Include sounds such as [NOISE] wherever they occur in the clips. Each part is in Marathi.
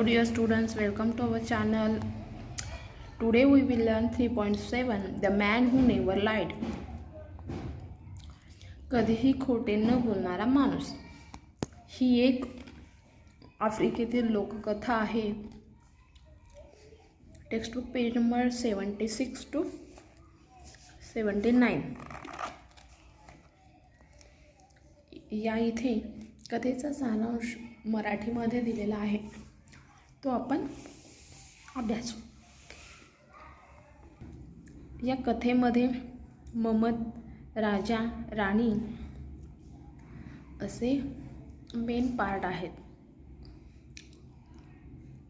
Hello dear students, welcome to our channel. Today we will learn 3.7 The Man Who Never Lied. कधीही खोटे न बोलणारा माणूस. ही एक आफ्रिकेतील लोककथा आहे. Textbook page number seventy six to seventy nine या इथे कथेचा सारांश मराठीमध्ये दिलेला आहे. तो आपण अभ्यासू या कथेमध्ये ममत राजा राणी असे मेन पार्ट आहेत.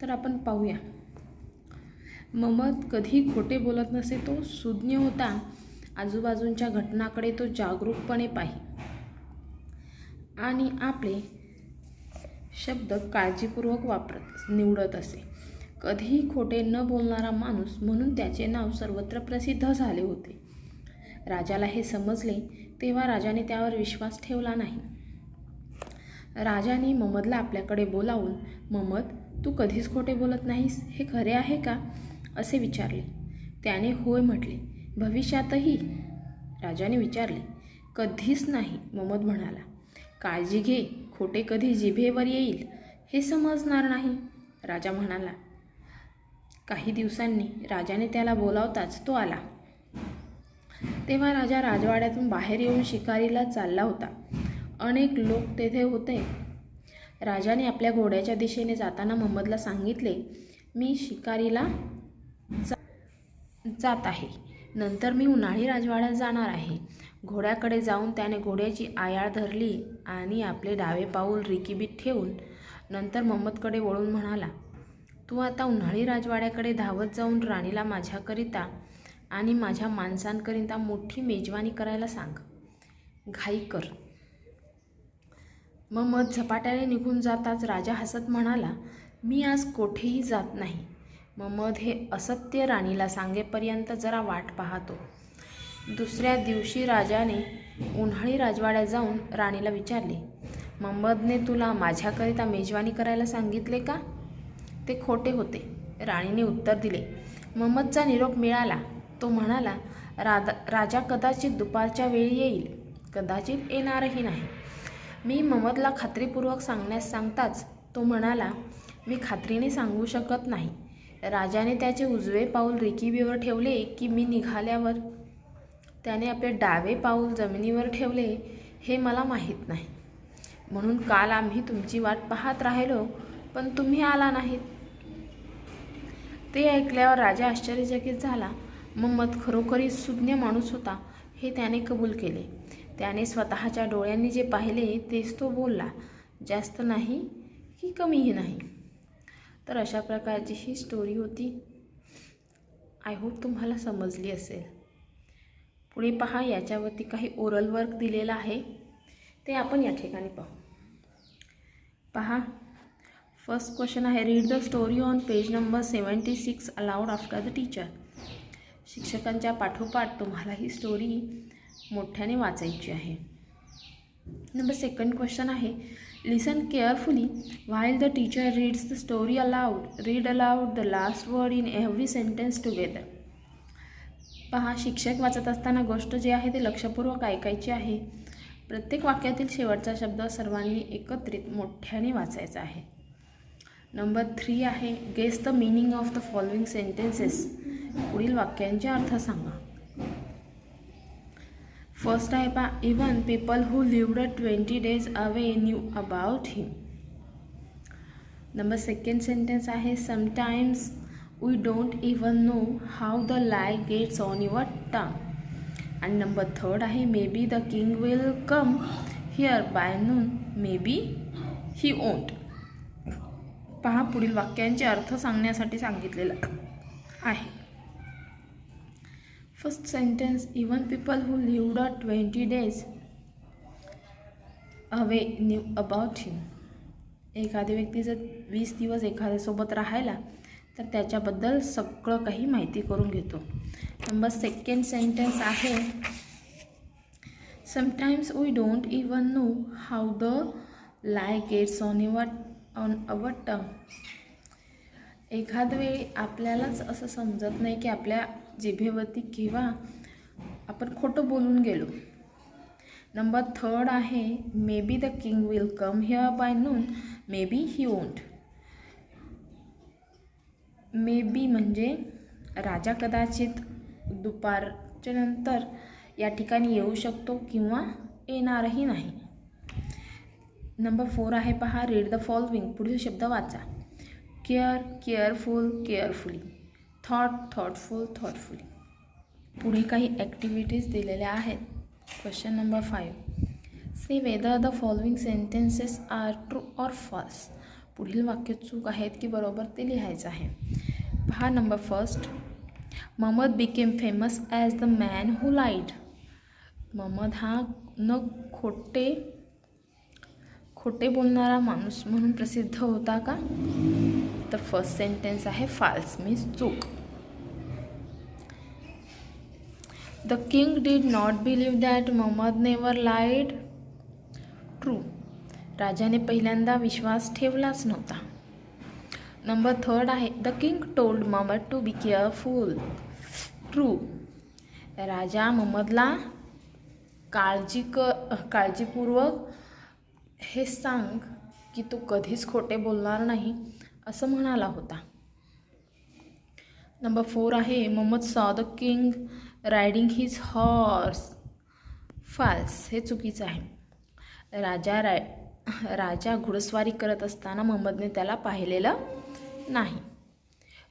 तर आपण पाहूया. ममत कधी खोटे बोलत नसे तो सुज्ञ होता. आजूबाजूंच्या घटनाकडे तो जागरूकपणे पाही. आणि आपले शब्द काळजीपूर्वक वापरत निवडत असे. कधीही खोटे न बोलणारा माणूस म्हणून त्याचे नाव सर्वत्र प्रसिद्ध झाले होते. राजाला हे समजले तेव्हा राजाने त्यावर विश्वास ठेवला नाही. राजाने ममदला आपल्याकडे बोलावून ममद तू कधीच खोटे बोलत नाहीस? हे खरे आहे का? असे विचारले. त्याने होय म्हटले. भविष्यातही? राजाने विचारले. कधीच नाही ममद म्हणाला. काळजी घे. खोटे कधी जिभेवर येईल हे समजणार नाही. राजा म्हणाला काही दिवसांनी राजाने त्याला बोलावताच तो आला. तेव्हा राजा राजवाड्यातून बाहेर येऊन शिकारीला चालला होता. अनेक लोक तेथे होते. राजाने आपल्या घोड्याच्या दिशेने जाताना मोहम्मदला सांगितले मी शिकारीला जा जात आहे. नंतर मी उन्हाळी राजवाड्यात जाणार आहे. घोड्याकडे जाऊन त्याने घोड्याची आयाळ धरली आणि आपले डावे पाऊल रिकीबीत ठेवून नंतर मम्मदकडे वळून म्हणाला तू आता उन्हाळी राजवाड्याकडे धावत जाऊन राणीला माझ्याकरिता आणि माझ्या माणसांकरिता मोठी मेजवानी करायला सांग. घाई कर. मोहम्मद झपाट्याने निघून जाताच राजा हसत म्हणाला मी आज कोठेही जात नाही. मोहम्मद हे असत्य राणीला सांगेपर्यंत जरा वाट पाहतो. दुसऱ्या दिवशी राजाने उन्हाळी राजवाड्यात जाऊन राणीला विचारले मोहम्मदने तुला माझ्याकरिता मेजवानी करायला सांगितले का? ते खोटे होते. राणीने उत्तर दिले मोहम्मदचा निरोप मिळाला. तो म्हणाला राधा राजा कदाचित दुपारच्या वेळी येईल. कदाचित येणारही नाही. मी मोहम्मदला खात्रीपूर्वक सांगण्यास सांगताच. तो म्हणाला मी खात्रीने सांगू शकत नाही. राजाने त्याचे उजवे पाऊल रिकिबीवर ठेवले की मी निघाल्यावर त्याने आपले डावे पाऊल जमिनीवर ठेवले हे मला माहीत नाही. म्हणून काल आम्ही तुमची वाट पाहत राहिलो पण तुम्ही आला नाहीत. ते ऐकल्यावर राजा आश्चर्यचकित झाला. मोहम्मद खरोखरी सुज्ञ माणूस होता हे त्याने कबूल केले. त्याने स्वतःच्या डोळ्यांनी जे पाहिले तेच तो बोलला जास्त नाही की कमीही नाही. तर अशा प्रकारची ही स्टोरी होती. आय होप तुम्हाला समजली असेल. पुढे पहा याच्यावरती काही ओरल वर्क दिलेला आहे. ते आपण या ठिकाणी पाहू. पहा फर्स्ट क्वेश्चन आहे read the story on page number seventy six aloud after the teacher शिक्षकांच्या पाठोपाठ तुम्हाला ही स्टोरी मोठ्याने वाचायची आहे. नंबर सेकंड क्वेश्चन आहे listen carefully while the teacher reads the story aloud read aloud the last word in every sentence together पहा शिक्षक वाचत असताना गोष्ट जी आहे ते लक्षपूर्वक ऐकायची आहे. प्रत्येक वाक्यातील शेवटचा शब्द सर्वांनी एकत्रित मोठ्याने वाचायचा आहे. नंबर थ्री आहे guess the meaning of the following sentences. पुढील वाक्यांचे अर्थ सांगा. फर्स्ट आहे पा even people who lived twenty days away knew about him. Number second sentence आहे sometimes we don't even know how the lie gets on your टा आणि नंबर थर्ड आहे maybe the king will come here by noon maybe he won't पहा पुढील वाक्यांचे अर्थ सांगण्यासाठी सांगितलेलं आहे. First sentence even people who lived a twenty days away knew about him एखादी व्यक्ती जर वीस दिवस एखाद्यासोबत राहायला तर त्याच्याबद्दल सगळं काही माहिती करून घेतो. नंबर सेकंड सेंटेन्स आहे sometimes we don't even know how the lie gets on your on our tongue एखाद वेळी आपल्यालाच असं समजत नाही की आपल्या जिभेवरती किंवा आपण खोटं बोलून गेलो. नंबर थर्ड आहे maybe the king will come here by noon maybe he won't maybe म्हणजे राजा कदाचित दुपारच्या नंतर या ठिकाणी येऊ शकतो किंवा येणारही नाही. नंबर फोर आहे पहा रीड द फॉलोविंग पुढील शब्द वाचा. Care careful carefully thought thoughtful thoughtfully पुढे काही ॲक्टिव्हिटीज दिलेल्या आहेत. Question number five say whether the following sentences are true or false पुढील वाक्य चूक आहेत की बरोबर ते लिहायचं आहे. पहा number first Mohammed became famous as the man who lied Mamad हा न खोटे खोटे बोलणारा माणूस म्हणून प्रसिद्ध होता का? तर फर्स्ट सेंटेन्स आहे फाल्स मीन्स चूक. The king did not believe that Mohammed never lied true राजाने पहिल्यांदा विश्वास ठेवलाच नव्हता. नंबर थर्ड आहे the king told Mamad to be careful true राजा मोहम्मदला काळजी क काळजीपूर्वक हे सांग की तू कधीच खोटे बोलणार नाही असं म्हणाला होता. नंबर फोर आहे Mohammed saw the king riding his horse false हे चुकीचं आहे. राजा राय राजा घोडस्वारी करत असताना मोहम्मदने त्याला पाहिलेलं नाही.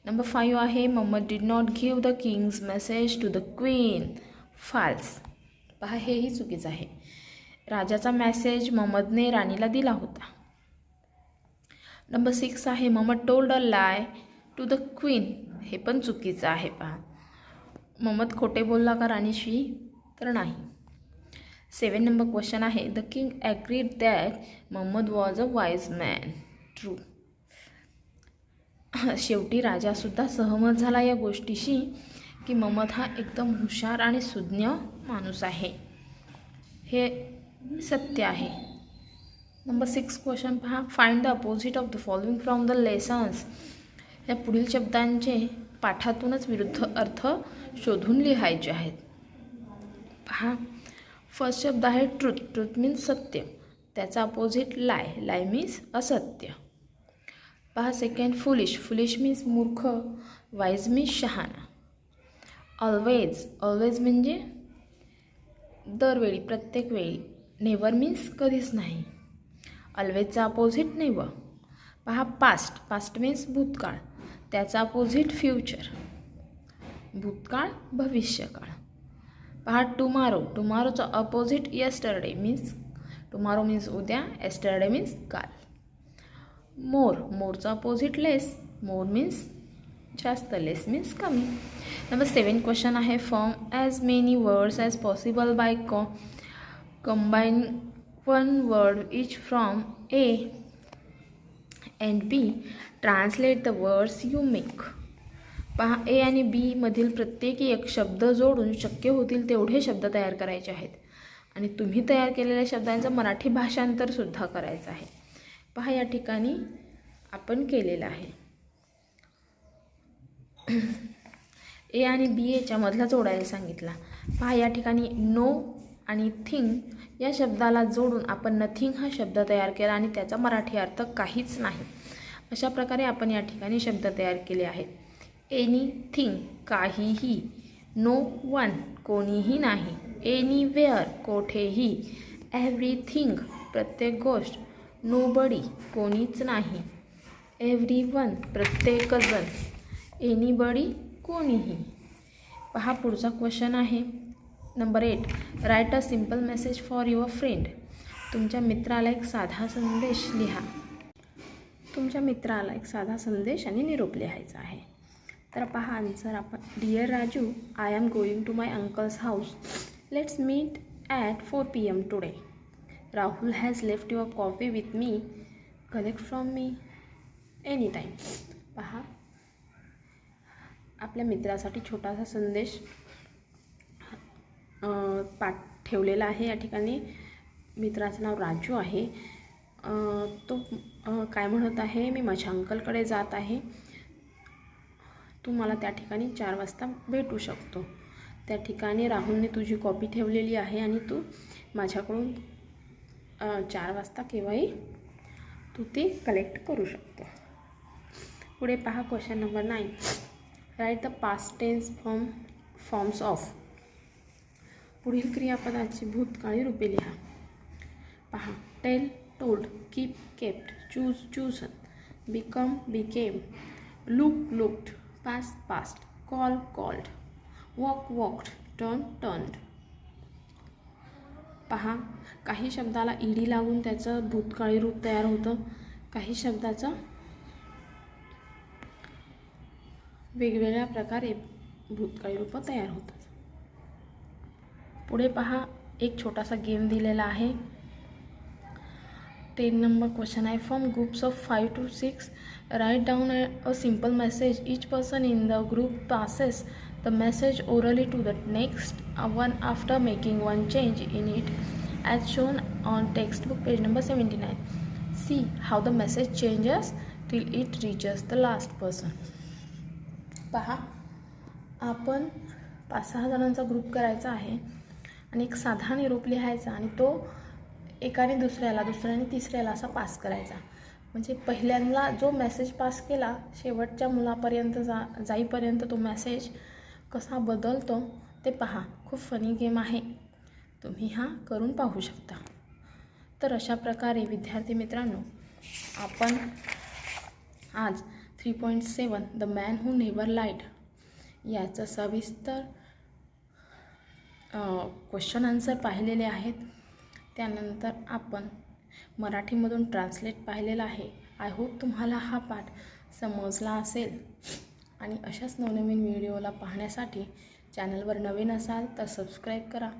नंबर फाईव्ह आहे Mohammed did not give the king's message to the queen false पहा हेही चुकीचं आहे. राजाचा मॅसेज मोहम्मदने राणीला दिला होता. नंबर सिक्स आहे Mohammed told a lie to the queen हे पण चुकीचं आहे पहा. मोहम्मद खोटे बोलला का राणीशी? तर नाही. सेवन नंबर क्वेश्चन आहे the king agreed that Mohammed was a wise man. True. शेवटी राजासुद्धा सहमत झाला या गोष्टीशी की मोहम्मद हा एकदम हुशार आणि सुज्ञ माणूस आहे. हे सत्य आहे. नंबर सिक्स क्वेश्चन पहा find the opposite of the following from the lessons. या पुढील शब्दांचे पाठातूनच विरुद्ध अर्थ शोधून लिहायचे आहेत. पहा फर्स्ट शब्द आहे ट्रुथ. ट्रुथ मीन्स सत्य. त्याचा अपोजिट लाय लाय मीन्स असत्य. पहा सेकंड फुलिश फुलिश मीन्स मूर्ख. वाईज मीन्स शहाणा. ऑलवेज ऑलवेज म्हणजे दरवेळी प्रत्येक वेळी. नेवर मीन्स कधीच नाही. ऑलवेजचा अपोजिट नेवर पहा पास्ट पास्ट मीन्स भूतकाळ. त्याचा अपोजिट फ्युचर भूतकाळ भविष्यकाळ. पहा tomorrow टुमारोचा opposite yesterday means tomorrow means उद्या एस्टरडे मीन्स काल. मोर मोरचा अपोजिट लेस मोर मीन्स जास्त. लेस मीन्स कमी. नंबर सेवन क्वेश्चन आहे form as many words as possible by कॉ combine one word each from A and B translate the words you make पहा ए आणि बीमधील प्रत्येकी एक शब्द जोडून शक्य होतील तेवढे शब्द तयार करायचे आहेत. आणि तुम्ही तयार केलेल्या शब्दांचं मराठी भाषांतरसुद्धा करायचं आहे. पहा या ठिकाणी आपण केलेलं आहे. [CLEARS THROAT] ए आणि बी एच्या मधला जोडायला सांगितला. पहा या ठिकाणी नो आणि थिंग या शब्दाला जोडून आपण नथिंग हा शब्द तयार केला आणि त्याचा मराठी अर्थ काहीच नाही. अशा प्रकारे आपण या ठिकाणी शब्द तयार केले आहेत. एनिथिंग काहीही. नो वन कोणीही नाही. एनिवेअर कोठेही. एव्हरीथिंग प्रत्येक गोष्ट. नो बडी कोणीच नाही. एव्हरी वन प्रत्येकजण. एनीबडी कोणीही. पहा पुढचा क्वेश्चन आहे. Number eight write a simple message for your friend तुमच्या मित्राला एक साधा संदेश लिहा. तुमच्या मित्राला एक साधा संदेश आणि निरोप लिहायचा आहे. तर पहा आन्सर आपण. Dear Raju I am going to my uncle's house let's meet at four P M today Rahul has left your coffee with me collect from me any time पहा. आपल्या मित्रासाठी छोटासा संदेश पाठ ठेवलेला आहे. या ठिकाणी मित्राचं नाव राजू आहे. तो काय म्हणत आहे? मी माझ्या अंकलकडे जात आहे. तू मला त्या ठिकाणी चार वाजता भेटू शकतो. त्या ठिकाणी राहुलने तुझी कॉपी ठेवलेली आहे आणि तू माझ्याकडून चार वाजता केव्हाही तू ती कलेक्ट करू शकतो. पुढे पहा question number nine write the past tense form forms of पुढील क्रियापदाची भूतकाळी रूपे लिहा. पहा. Tell told keep kept choose choose become became look looked past past call called walk walked turn turned. पहा काही शब्दाला ईडी लागून त्याचं भूतकाळी रूप तयार होतं. काही शब्दाचं वेगवेगळ्या प्रकारे भूतकाळी रूपं तयार होतात. पुढे पहा एक छोटासा गेम दिलेला आहे. टेन नंबर क्वेश्चन आहे from groups of five to six write down a simple message each person in the group passes the message orally to the next one after making one change in it as shown on textbook page number number nine C how the message changes till it reaches the last person पहा आपण पाच सहा जणांचा ग्रुप करायचा आहे आणि एक साधा निरोप लिहायचा आणि तो एकाने दुसऱ्याला दुसऱ्याने तिसऱ्याला असा पास करायचा. म्हणजे पहिल्यांदा जो मेसेज पास केला शेवटच्या मुलापर्यंत जा जाईपर्यंत तो मेसेज कसा बदलतो ते पहा. खूप फनी गेम आहे. तुम्ही हा करून पाहू शकता. तर अशा प्रकारे विद्यार्थी मित्रांनो आपण आज three point seven the man who never lied याचं सविस्तर क्वेश्चन आन्सर पाहिलेले आहेत. त्यानंतर आपण मराठीमधून ट्रान्सलेट पाहिलेला आहे. आय होप तुम्हाला हा पाठ समजला असेल. आणि अशाच नवनवीन व्हिडिओला पाहण्यासाठी चॅनलवर नवीन असाल तर सबस्क्राईब करा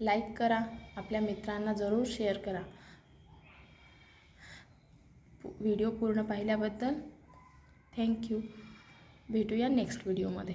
लाईक करा आपल्या मित्रांना जरूर शेअर करा. व्हिडिओ पूर्ण पाहिल्याबद्दल थँक्यू भेटूया नेक्स्ट व्हिडिओमध्ये